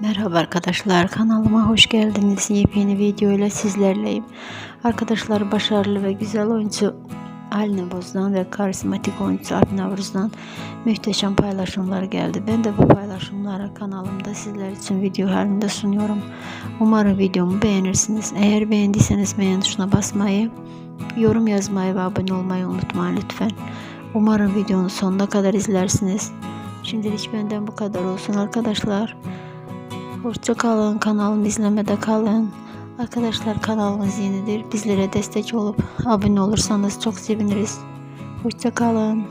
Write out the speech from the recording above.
Merhaba arkadaşlar kanalıma hoş geldiniz. Yepyeni video ile sizlerleyim. Arkadaşlar başarılı ve güzel oyuncu Aline Boz'dan ve karizmatik oyuncu Alp Navruz'dan muhteşem paylaşımlar geldi. Ben de bu paylaşımları kanalımda sizler için video halinde sunuyorum. Umarım videomu beğenirsiniz. Eğer beğendiyseniz beğen tuşuna basmayı, yorum yazmayı ve abone olmayı unutmayın lütfen. Umarım videonun sonuna kadar izlersiniz. Şimdilik benden bu kadar olsun arkadaşlar. Hoşça kalın. Kanalımı izlemede kalın. Arkadaşlar kanalımız yenidir. Bizlere destek olup abone olursanız çok seviniriz. Hoşça kalın.